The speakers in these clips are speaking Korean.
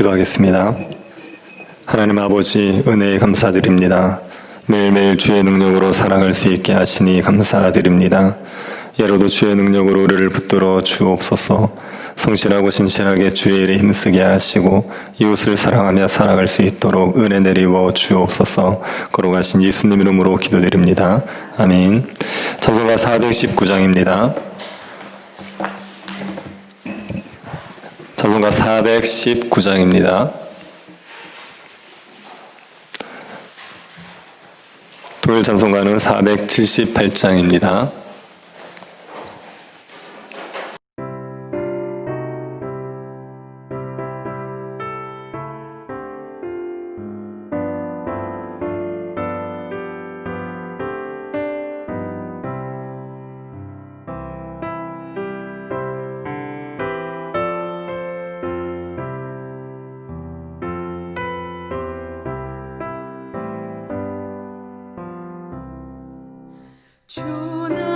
기도하겠습니다. 하나님 아버지 은혜에 감사드립니다. 매일매일 주의 능력으로 살아갈 수 있게 하시니 감사드립니다. 예로도 주의 능력으로 우리를 붙들어 주옵소서 성실하고 신실하게 주의 일에 힘쓰게 하시고 이웃을 사랑하며 살아갈 수 있도록 은혜 내리워 주옵소서 걸어가신 예수님 이름으로 기도드립니다. 아멘. 찬송가 419장입니다. 찬송가 419장입니다. 동일 찬송가는 478장입니다. 주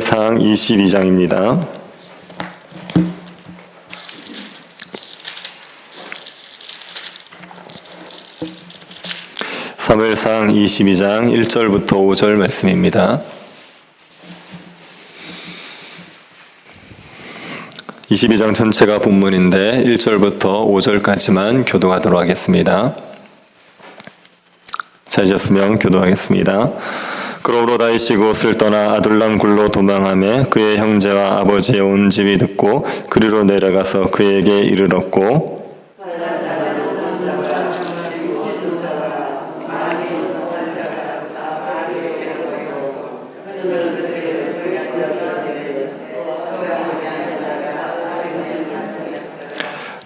사무엘상 22장입니다. 사무엘상 22장 1절부터 5절 말씀입니다. 22장 전체가 본문인데 1절부터 5절까지만 교도하도록 하겠습니다. 찾으셨으면 교도하겠습니다. 그러므로 다윗이 그곳을 떠나 아둘람 굴로 도망하며 그의 형제와 아버지의 온 집이 듣고 그리로 내려가서 그에게 이르렀고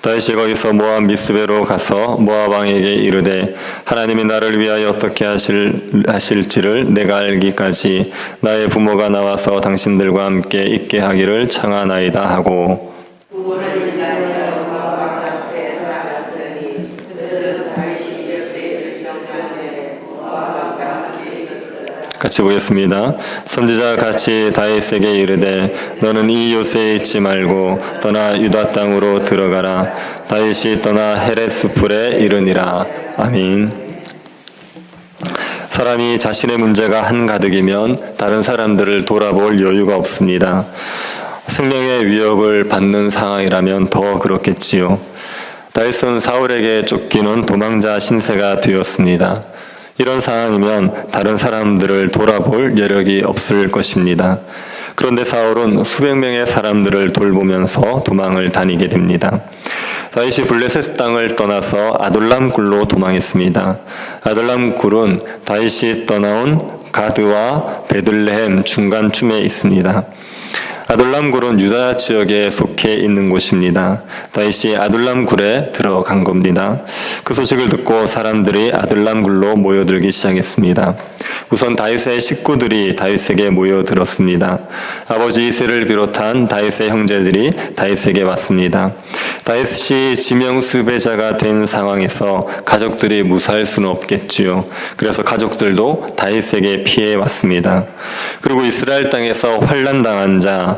다윗이 거기서 모압 미스베로 가서 모압 왕에게 이르되 하나님이 나를 위하여 어떻게 하실 하실지를 내가 알기까지 나의 부모가 나와서 당신들과 함께 있게 하기를 청하나이다 하고 같이 보겠습니다. 선지자가 같이 다윗에게 이르되 너는 이 요새에 있지 말고 떠나 유다 땅으로 들어가라. 다윗이 떠나 헤레스풀에 이르니라. 아멘. 사람이 자신의 문제가 한가득이면 다른 사람들을 돌아볼 여유가 없습니다. 생명의 위협을 받는 상황이라면 더 그렇겠지요. 다윗은 사울에게 쫓기는 도망자 신세가 되었습니다. 이런 상황이면 다른 사람들을 돌아볼 여력이 없을 것입니다. 그런데 사울은 수백 명의 사람들을 돌보면서 도망을 다니게 됩니다. 다윗이 블레셋 땅을 떠나서 아둘람 굴로 도망했습니다. 아둘람 굴은 다윗이 떠나온 가드와 베들레헴 중간쯤에 있습니다. 아둘람 굴은 유다 지역에 속해 있는 곳입니다. 다윗이 아둘람 굴에 들어간 겁니다. 그 소식을 듣고 사람들이 아둘람 굴로 모여들기 시작했습니다. 우선 다윗의 식구들이 다윗에게 모여들었습니다. 아버지 이세를 비롯한 다윗의 형제들이 다윗에게 왔습니다. 다윗이 지명 수배자가 된 상황에서 가족들이 무사할 수는 없겠지요. 그래서 가족들도 다윗에게 피해 왔습니다. 그리고 이스라엘 땅에서 환란 당한 자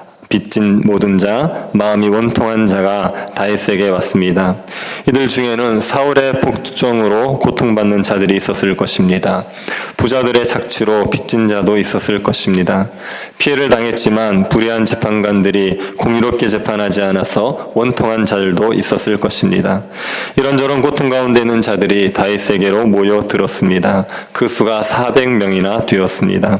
빚진 모든 자, 마음이 원통한 자가 다윗에게 왔습니다. 이들 중에는 사울의 복종으로 고통받는 자들이 있었을 것입니다. 부자들의 착취로 빚진 자도 있었을 것입니다. 피해를 당했지만 불의한 재판관들이 공의롭게 재판하지 않아서 원통한 자들도 있었을 것입니다. 이런저런 고통 가운데 있는 자들이 다윗에게로 모여들었습니다. 그 수가 400명이나 되었습니다.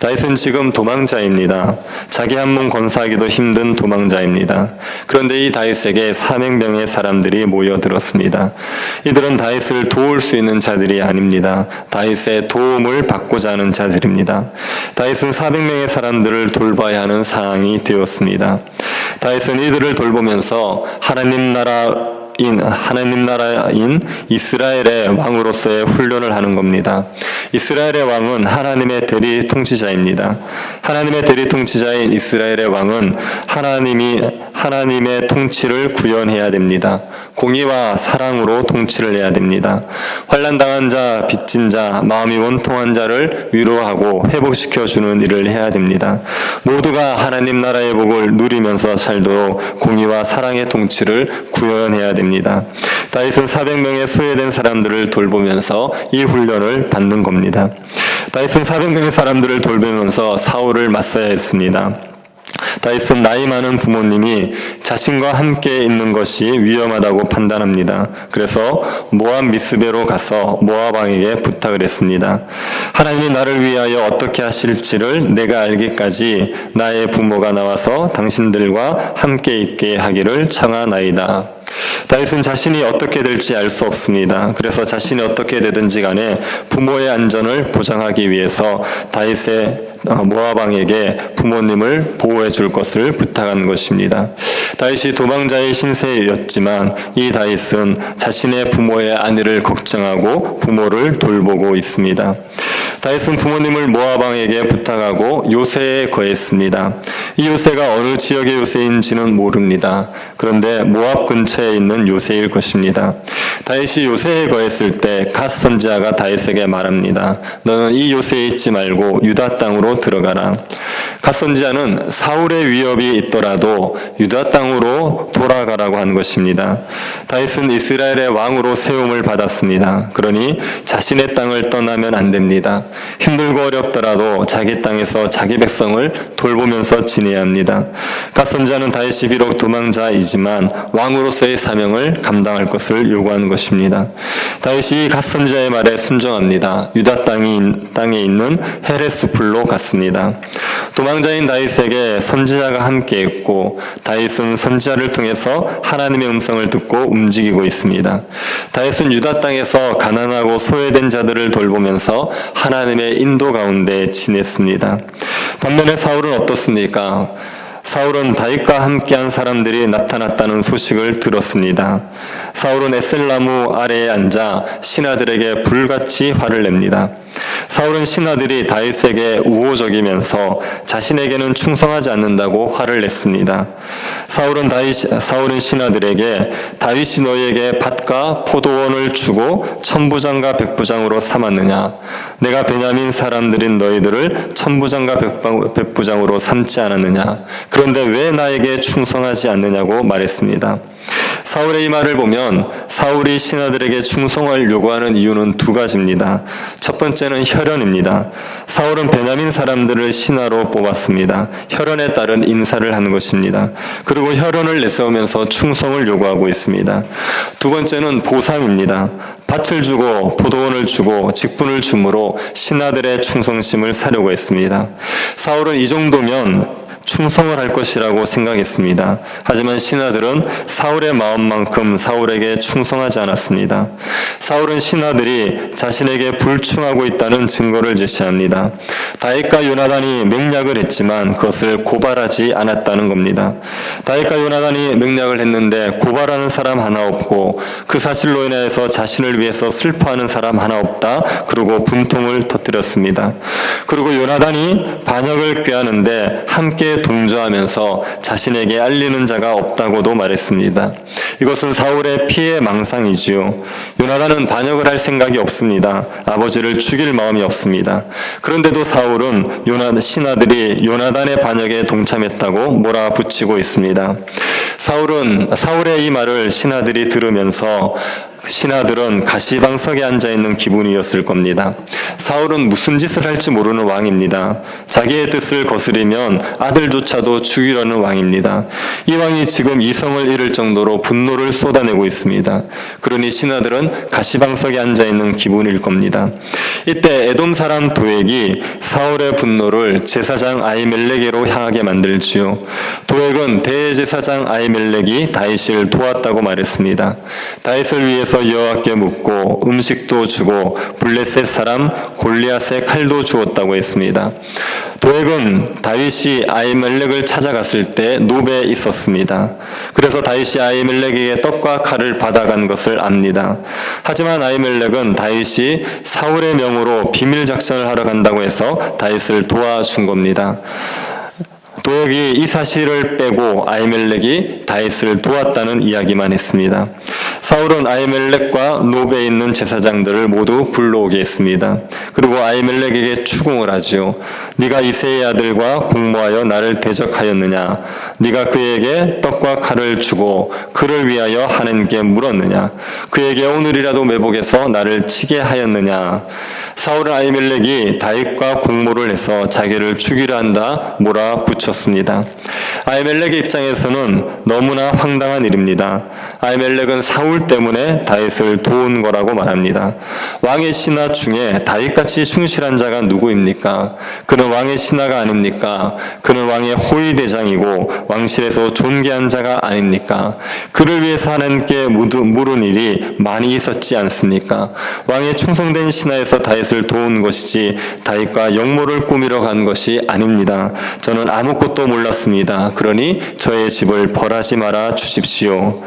다윗은 지금 도망자입니다. 자기 한 몸 건사 하기도 힘든 도망자입니다. 그런데 이 다윗에게 400명의 사람들이 모여들었습니다. 이들은 다윗을 도울 수 있는 자들이 아닙니다. 다윗의 도움을 받고자 하는 자들입니다. 다윗은 400명의 사람들을 돌봐야 하는 상황이 되었습니다. 다윗은 이들을 돌보면서 하나님 나라 인 하나님 나라인 이스라엘의 왕으로서의 훈련을 하는 겁니다. 이스라엘의 왕은 하나님의 대리 통치자입니다. 하나님의 대리 통치자인 이스라엘의 왕은 하나님이 하나님의 통치를 구현해야 됩니다. 공의와 사랑으로 통치를 해야 됩니다. 환란 당한 자, 빚진 자, 마음이 원통한 자를 위로하고 회복시켜 주는 일을 해야 됩니다. 모두가 하나님 나라의 복을 누리면서 살도록 공의와 사랑의 통치를 구현해야 됩니다. 다윗은 400명의 소외된 사람들을 돌보면서 이 훈련을 받는 겁니다. 다윗은 400명의 사람들을 돌보면서 사울을 맞서야 했습니다. 다윗은 나이 많은 부모님이 자신과 함께 있는 것이 위험하다고 판단합니다. 그래서 모압 미스베로 가서 모압 왕에게 부탁을 했습니다. 하나님이 나를 위하여 어떻게 하실지를 내가 알기까지 나의 부모가 나와서 당신들과 함께 있게 하기를 청하나이다. 다윗은 자신이 어떻게 될지 알 수 없습니다. 그래서 자신이 어떻게 되든지 간에 부모의 안전을 보장하기 위해서 다윗의 어, 모압 왕에게 부모님을 보호해 줄 것을 부탁한 것입니다. 다윗이 도망자의 신세였지만 이 다윗은 자신의 부모의 안위를 걱정하고 부모를 돌보고 있습니다. 다윗은 부모님을 모압 왕에게 부탁하고 요새에 거했습니다. 이 요새가 어느 지역의 요새인지는 모릅니다. 그런데 모압 근처에 있는 요새일 것입니다. 다윗이 요새에 거했을 때 갓 선지자가 다윗에게 말합니다. 너는 이 요새에 있지 말고 유다 땅으로 들어가라. 갓 선지자는 사울의 위협이 있더라도 유다 땅 으로 돌아가라고 한 것입니다. 다윗은 이스라엘의 왕으로 세움을 받았습니다. 그러니 자신의 땅을 떠나면 안 됩니다. 힘들고 어렵더라도 자기 땅에서 자기 백성을 돌보면서 지내야 합니다. 갓 선지자는 다윗이 비록 도망자이지만 왕으로서의 사명을 감당할 것을 요구하는 것입니다. 다윗이 갓 선지자의 말에 순종합니다. 유다 땅이 땅에 있는 헤레스 풀로 갔습니다. 도망자인 다윗에게 선지자가 함께 있고 다윗은 선지자를 통해서 하나님의 음성을 듣고 움직이고 있습니다. 다윗은 유다 땅에서 가난하고 소외된 자들을 돌보면서 하나님의 인도 가운데 지냈습니다. 반면에 사울은 어떻습니까? 사울은 다윗과 함께한 사람들이 나타났다는 소식을 들었습니다. 사울은 에셀나무 아래에 앉아 신하들에게 불같이 화를 냅니다. 사울은 신하들이 다윗에게 우호적이면서 자신에게는 충성하지 않는다고 화를 냈습니다. 사울은 다윗 사울은 신하들에게 다윗이 너희에게 밭과 포도원을 주고 천부장과 백부장으로 삼았느냐? 내가 베냐민 사람들인 너희들을 천부장과 백부- 백부장으로 삼지 않았느냐? 그런데 왜 나에게 충성하지 않느냐고 말했습니다. 사울의 이 말을 보면 사울이 신하들에게 충성을 요구하는 이유는 두 가지입니다. 첫 번째는 혈연입니다. 사울은 베냐민 사람들을 신하로 뽑았습니다. 혈연에 따른 인사를 하는 것입니다. 그리고 혈연을 내세우면서 충성을 요구하고 있습니다. 두 번째는 보상입니다. 밭을 주고 포도원을 주고 직분을 주므로 신하들의 충성심을 사려고 했습니다. 사울은 이 정도면 충성을 할 것이라고 생각했습니다. 하지만 신하들은 사울의 마음만큼 사울에게 충성하지 않았습니다. 사울은 신하들이 자신에게 불충하고 있다는 증거를 제시합니다. 다윗과 요나단이 맹약을 했지만 그것을 고발하지 않았다는 겁니다. 다윗과 요나단이 맹약을 했는데 고발하는 사람 하나 없고 그 사실로 인해서 자신을 위해서 슬퍼하는 사람 하나 없다. 그리고 분통을 터뜨렸습니다. 그리고 요나단이 반역을 꾀하는데 동조하면서 자신에게 알리는 자가 없다고도 말했습니다. 이것은 사울의 피해 망상이지요. 요나단은 반역을 할 생각이 없습니다. 아버지를 죽일 마음이 없습니다. 그런데도 사울은 요나 신하들이 요나단의 반역에 동참했다고 몰아붙이고 있습니다. 사울은 사울의 이 말을 신하들이 들으면서 신하들은 가시방석에 앉아 있는 기분이었을 겁니다. 사울은 무슨 짓을 할지 모르는 왕입니다. 자기의 뜻을 거스리면 아들조차도 죽이려는 왕입니다. 이 왕이 지금 이성을 잃을 정도로 분노를 쏟아내고 있습니다. 그러니 신하들은 가시방석에 앉아 있는 기분일 겁니다. 이때 에돔 사람 도액이 사울의 분노를 제사장 아이멜렉에로 향하게 만들지요. 도액은 대제사장 아이멜렉이 다윗을 도왔다고 말했습니다. 다윗을 위해서 여호와께 묻고 음식도 주고 블레셋 사람 골리앗의 칼도 주었다고 했습니다. 도액은 다윗이 아이멜렉을 찾아갔을 때 노베에 있었습니다. 그래서 다윗이 아이멜렉에게 떡과 칼을 받아간 것을 압니다. 하지만 아이멜렉은 다윗이 사울의 명으로 비밀 작전을 하러 간다고 해서 다윗을 도와준 겁니다. 도역이 이 사실을 빼고 아이멜렉이 다윗을 도왔다는 이야기만 했습니다. 사울은 아이멜렉과 노베에 있는 제사장들을 모두 불러오게 했습니다. 그리고 아이멜렉에게 추궁을 하지요. 네가 이세의 아들과 공모하여 나를 대적하였느냐? 네가 그에게 떡과 칼을 주고 그를 위하여 하나님께 물었느냐? 그에게 오늘이라도 매복해서 나를 치게 하였느냐? 사울은 아이멜렉이 다윗과 공모를 해서 자기를 죽이려 한다 몰아붙였습니다. 아이멜렉의 입장에서는 너무나 황당한 일입니다. 아이멜렉은 사울 때문에 다윗을 도운 거라고 말합니다. 왕의 신하 중에 다윗같이 충실한 자가 누구입니까? 그는 왕의 신하가 아닙니까? 그는 왕의 호위 대장이고 왕실에서 존귀한 자가 아닙니까? 그를 위해서 하나님께 물은 일이 많이 있었지 않습니까? 왕의 충성된 신하에서 다윗 을 도운 것이지 다윗과 영모를 꾸미러 간 것이 아닙니다. 저는 아무것도 몰랐습니다. 그러니 저의 집을 벌하지 말아 주십시오.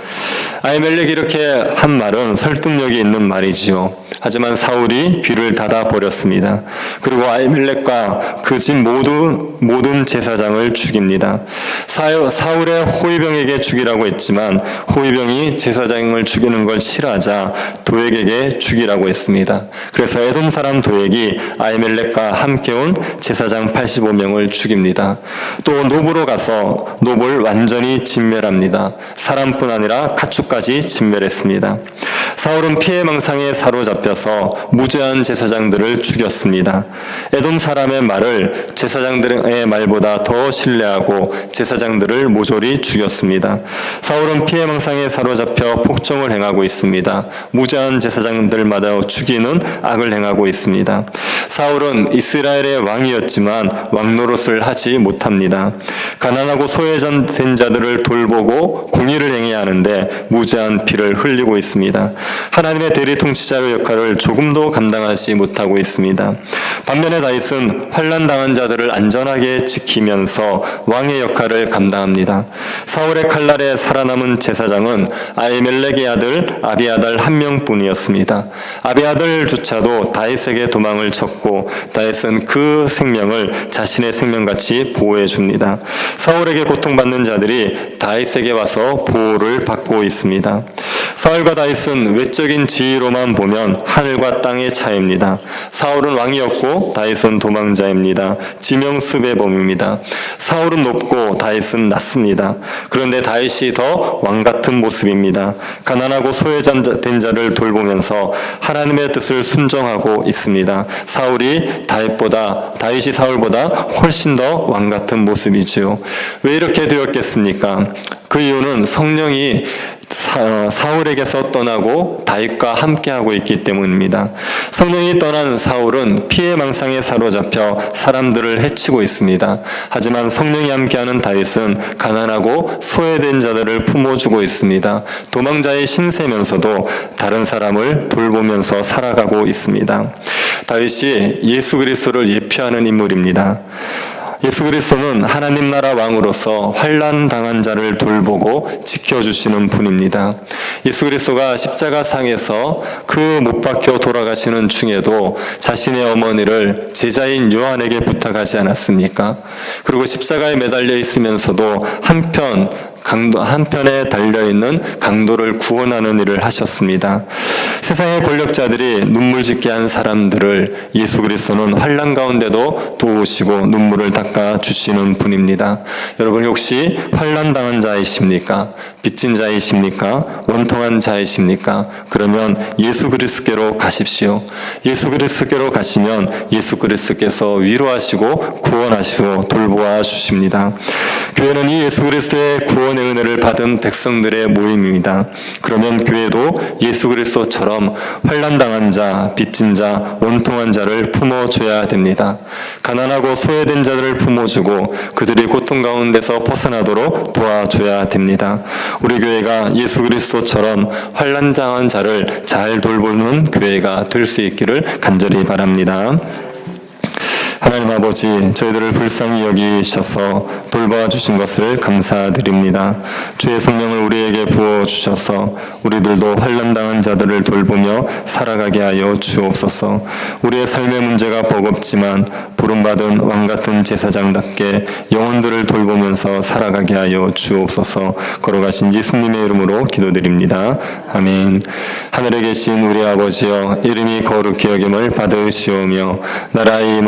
아이멜렉이 이렇게 한 말은 설득력이 있는 말이지요. 하지만 사울이 귀를 닫아 버렸습니다. 그리고 아이멜렉과 그 집 모두 모든 제사장을 죽입니다. 사- 사울의 호위병에게 죽이라고 했지만 호위병이 제사장을 죽이는 걸 싫어하자 도액에게 죽이라고 했습니다. 그래서 에돔 사람 도액이 아이멜렉과 함께 온 제사장 85명을 죽입니다. 또 노브로 가서 노브를 완전히 진멸합니다. 사람뿐 아니라 가축까지 진멸했습니다. 사울은 피해망상에 사로잡혀서 무죄한 제사장들을 죽였습니다. 에돔 사람의 말을 제사장들의 말보다 더 신뢰하고 제사장들을 모조리 죽였습니다. 사울은 피해망상에 사로잡혀 폭정을 행하고 있습니다. 무죄한 제사장들마다 죽이는 악을 행하고 있습니다. 사울은 이스라엘의 왕이었지만 왕 노릇을 하지 못합니다. 가난하고 소외된 자들을 돌보고 공의를 행해야 하는데 무제한 피를 흘리고 있습니다. 하나님의 대리 통치자의 역할을 조금도 감당하지 못하고 있습니다. 반면에 다윗은 환란 당한 자들을 안전하게 지키면서 왕의 역할을 감당합니다. 사울의 칼날에 살아남은 제사장은 아이멜렉의 아들 아비아달 한 명뿐이었습니다. 아비아달조차도 다윗 에게 도망을 쳤고 다윗은 그 생명을 자신의 생명같이 보호해 줍니다. 사울에게 고통받는 자들이 다윗에게 와서 보호를 받고 있습니다. 사울과 다윗은 외적인 지위로만 보면 하늘과 땅의 차이입니다. 사울은 왕이었고 다윗은 도망자입니다. 지명수배범입니다. 사울은 높고 다윗은 낮습니다. 그런데 다윗이 더 왕 같은 모습입니다. 가난하고 소외된 자를 돌보면서 하나님의 뜻을 순종하고 있습니다. 사울이 다윗보다 다윗이 사울보다 훨씬 더 왕 같은 모습이지요. 왜 이렇게 되었겠습니까? 그 이유는 성령이 사, 사울에게서 떠나고 다윗과 함께하고 있기 때문입니다. 성령이 떠난 사울은 피해 망상에 사로잡혀 사람들을 해치고 있습니다. 하지만 성령이 함께하는 다윗은 가난하고 소외된 자들을 품어주고 있습니다. 도망자의 신세면서도 다른 사람을 돌보면서 살아가고 있습니다. 다윗이 예수 그리스도를 예표하는 인물입니다. 예수 그리스도는 하나님 나라 왕으로서 환란 당한 자를 돌보고 지켜주시는 분입니다. 예수 그리스도가 십자가 상에서 그 못 박혀 돌아가시는 중에도 자신의 어머니를 제자인 요한에게 부탁하지 않았습니까? 그리고 십자가에 매달려 있으면서도 한편 강도 한편에 달려 있는 강도를 구원하는 일을 하셨습니다. 세상의 권력자들이 눈물 짓게 한 사람들을 예수 그리스도는 환란 가운데도 도우시고 눈물을 닦아 주시는 분입니다. 여러분 혹시 환란 당한 자이십니까? 빚진 자이십니까? 원통한 자이십니까? 그러면 예수 그리스도께로 가십시오. 예수 그리스도께로 가시면 예수 그리스도께서 위로하시고 구원하시고 돌보아 주십니다. 교회는 이 예수 그리스도의 구원 의 은혜를 받은 백성들의 모임입니다. 그러면 교회도 예수 그리스도처럼 환란 당한 자, 빚진 자, 원통한 자를 품어줘야 됩니다. 가난하고 소외된 자들을 품어주고 그들이 고통 가운데서 벗어나도록 도와줘야 됩니다. 우리 교회가 예수 그리스도처럼 환란 당한 자를 잘 돌보는 교회가 될 수 있기를 간절히 바랍니다. 하나님 아버지, 저희들을 불쌍히 여기셔서 돌봐 주신 것을 감사드립니다. 주의 성령을 우리에게 부어 주셔서 우리들도 환란 당한 자들을 돌보며 살아가게 하여 주옵소서. 우리의 삶의 문제가 버겁지만 부름 받은 왕 같은 제사장답게 영혼들을 돌보면서 살아가게 하여 주옵소서. 걸어가신 예수님의 이름으로 기도드립니다. 아멘. 하늘에 계신 우리 아버지여 이름이 거룩히 여김을 받으시오며 나라의 임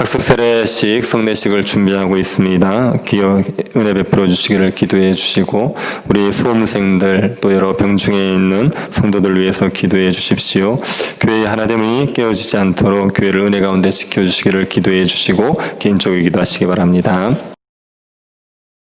학습 세례식 성례식을 준비하고 있습니다. 기여 은혜 베풀어 주시기를 기도해 주시고 우리 수험생들 또 여러 병중에 있는 성도들 위해서 기도해 주십시오. 교회의 하나됨이 깨어지지 않도록 교회를 은혜 가운데 지켜 주시기를 기도해 주시고 개인적으로 기도하시기 바랍니다.